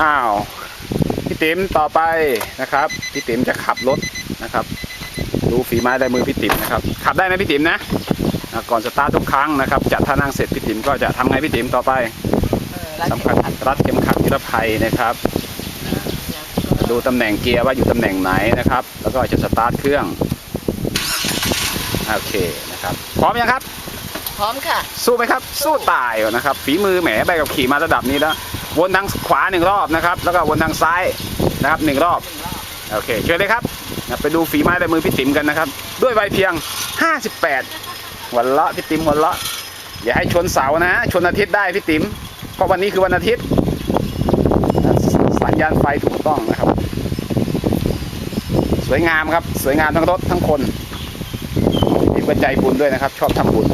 อ้าวพี่ติ๋มต่อไปนะครับพี่ติ๋มจะขับรถนะครับ ดูฝีไม้ลายมือพี่ติ๋มนะครับ ขับได้ไหมพี่ติ๋มนะอะก่อนสตาร์ททุกครั้งนะครับจัดท่านั่งเสร็จพี่ติ๋มก็จะทำไงพี่ติ๋มต่อไปเออรัดสำคัญเข็มขัดรัดเข็มขัดนิรภัยนะครับแล้วก็ดูตำแหน่งเกียร์ว่าอยู่ตำแหน่งไหนนะครับ แล้วก็จะสตาร์ทเครื่องโอเคนะครับ พร้อมยังครับ พร้อมค่ะ สู้ไหมครับ สู้ตายนะครับ ฝีมือแหมใบกับขี่มาระดับนี้แล้ว วนทางขวาหนึ่งรอบนะครับ แล้วก็วนทางซ้ายนะครับหนึ่งรอบโอเคเชิญเลยครับไปดูฝีไม้ลายมือพี่ติ๋มกันนะครับ ด้วยวัยเพียง 58 วันละพี่ติ๋มวันละอย่าให้ชนเสานะ ชนอาทิตย์ได้พี่ติ๋มเพราะวันนี้คือวันอาทิตย์ สัญญาณไฟถูกต้องนะครับ สวยงามครับ สวยงามทั้งรถทั้งคนพี่ติ๋มก็ใจบุญด้วยนะครับ ชอบทำบุญ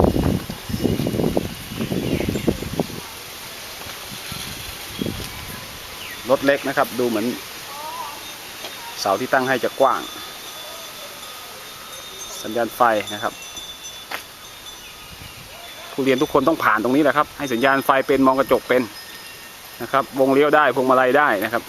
รถเล็กนะครับ ดูเหมือน เสาที่ตั้งให้จะกว้าง สัญญาณไฟนะครับ ผู้เรียนทุกคนต้องผ่านตรงนี้แหละครับ ให้สัญญาณไฟเป็นมองกระจกเป็นนะครับ วงเลี้ยวได้พวงมาลัยได้นะครับ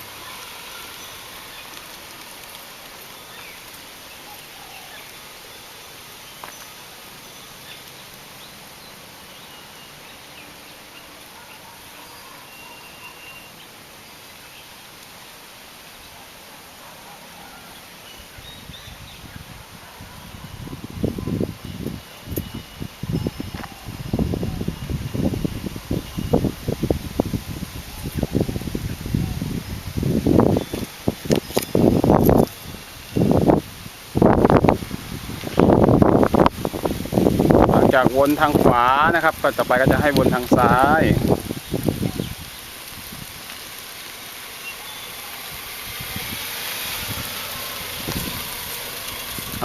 จากวนทางขวานะครับ ก็ต่อไปก็จะให้วนทางซ้าย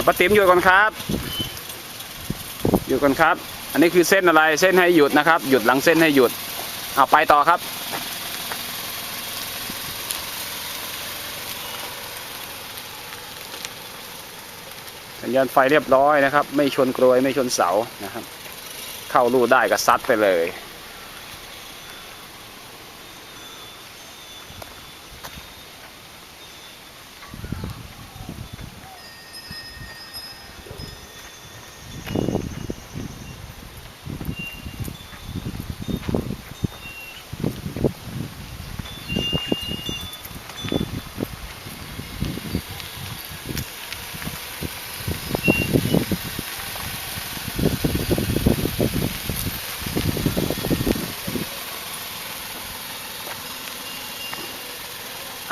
ป้าติ๋มหยุดก่อนครับ หยุดก่อนครับ อันนี้คือเส้นอะไร เส้นให้หยุดนะครับ หยุดหลังเส้นให้หยุด เอาไปต่อครับ สัญญาณไฟเรียบร้อยนะครับ ไม่ชนกรวยไม่ชนเสานะครับ เข้ารูได้ก็ซัดไปเลย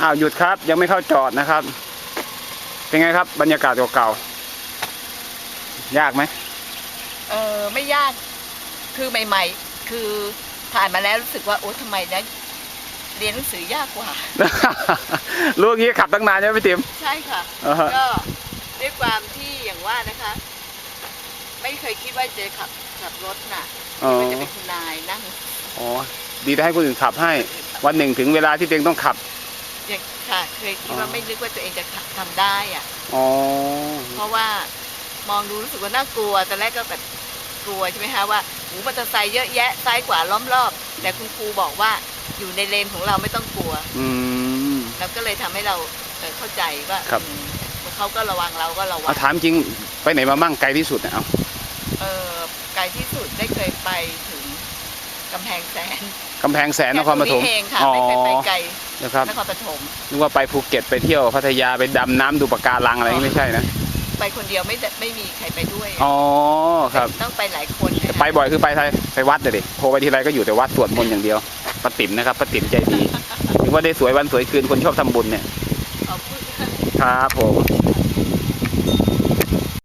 อ้าวหยุดครับ ยังไม่เข้าจอดนะครับ เป็นไงครับ บรรยากาศเก่าๆยากไหมเออไม่ยากคือใหม่ ๆ คือผ่านมาแล้วรู้สึกว่าโอ๊ยทำไมนะเรียนหนังสือยากกว่า รู้อย่างนี้ขับตั้งนานใช่ไหมพี่ติ๋ม ใช่ค่ะ อ่าฮะ ก็ด้วยความที่อย่างว่านะคะ ไม่เคยคิดว่าจะขับขับรถน่ะอ๋อว่าจะเป็นคุณนายนั่ง อ๋อดีได้ให้คนอื่นขับให้ วันหนึ่งถึงเวลาที่ตัวเองต้องขับ อย่างค่ะเคยคิดว่าอ๋อไม่นึกว่าตัวเองจะขับทำได้อะอ๋อเพราะว่ามองดูรู้สึกว่าน่ากลัวตอนแรกก็แบบกลัวใช่ไหมคะว่าหูมอเตอร์ไซค์เยอะแยะซ้ายขวาล้อมรอบ แต่คุณครูบอกว่าอยู่ในเลนของเราไม่ต้องกลัว อืมแล้วก็เลยทำให้เราเอ่อเข้าใจว่าครับอืมเขาก็ระวังเราก็ระวัเอางถามจริงไปไหนมามั่งไกลที่สุดเนี่ยเอาเออไกลที่สุดได้เคยไปถึงกำแพงแสน กำแพงแสนนครปฐมแค่ตงเองค่ะอ๋อไม่เคยไปไกลนะครับนครปฐมนึกว่าไปภูเก็ตไปเที่ยวพัทยาไปดำน้ำดูปะการังอะไรอย่างนี้ไม่ใช่นะไปคนเดียวไม่ได้ไม่มีใครไปด้วยอ๋อครับต้องไปหลายคนนะคะไปบ่อยคือไปไทยไปวัดเลยดิโทรไปทีไรก็อยู่แต่วัดสวดมนต์อย่างเดียวป้าติ๋มนะครับป้าติ๋มใจดีถึงว่าได้สวยวันสวยคืนคนชอบทำบุญเนี่ยขอบคุณครับผม